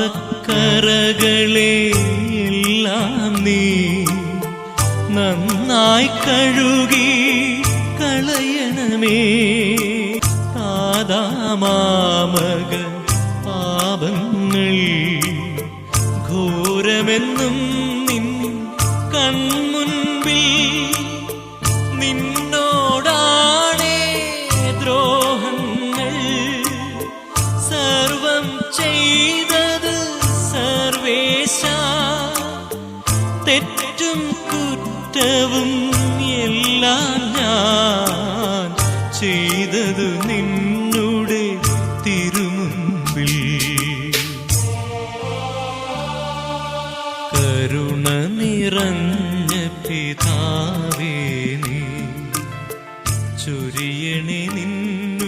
പാപക്കറകളെ എല്ലാം നീ നന്നായി കഴുകി കളയണമേ. താതാമാമക പാപങ്ങൾ ഘോരമെന്നും നിൻ കൺമുൻപിൽ നിന്നോടാണേ ദ്രോഹങ്ങൾ സർവം ചെയ്തത് തെറ്റും കുറ്റവും എല്ലാം ഞാൻ ചെയ്തത് നിന്നുടെ തിരുമുമ്പിൽ കരുണ നിറഞ്ഞ പിതാവേ നീ നിന്നു